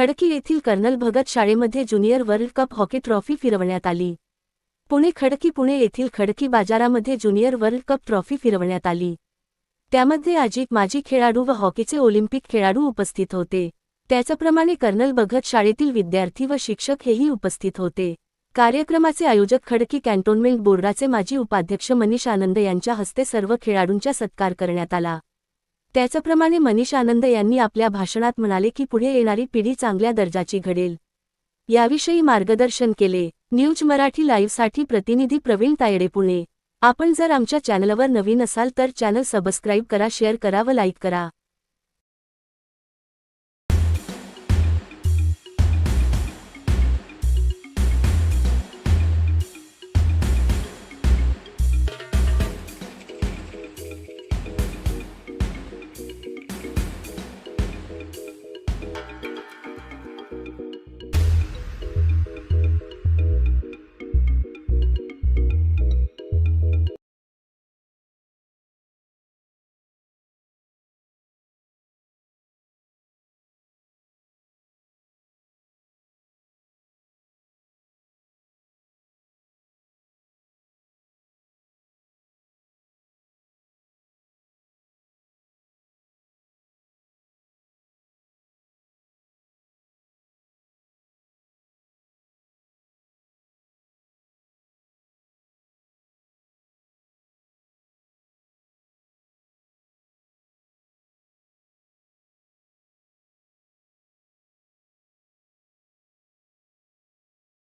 खडकी येथील कर्नल भगत शाळेमध्ये junior world cup hockey trophy फिरवण्यात आली. पुणे खडकी पुणे येथील खडकी बाजारामध्ये ज्युनियर वर्ल्ड कप ट्रॉफी फिरवण्यात आली. त्यामध्ये आजी माजी खेळाडू व हॉकीचे ऑलिम्पिक खेळाडू उपस्थित होते. त्याचप्रमाणे कर्नल भगत शाळेतील विद्यार्थी व शिक्षक हेही उपस्थित होते. कार्यक्रमाचे आयोजक खडकी कॅन्टोन्मेंट बोर्डाचे माजी उपाध्यक्ष मनीष आनंद यांच्या हस्ते सर्व खेळाडूंचा सत्कार करण्यात आला. त्याचप्रमाणे मनीष आनंद यांनी आपल्या भाषणात म्हणाले की पुढे येणारी पिढी चांगल्या दर्जाची घडेल. याविषयी मार्गदर्शन केले. न्यूज मराठी लाईव्हसाठी प्रतिनिधी प्रवीण तायडे पुणे. आपण जर आमच्या चॅनलवर नवीन असाल तर चॅनल सबस्क्राईब करा शेअर करा व लाईक करा.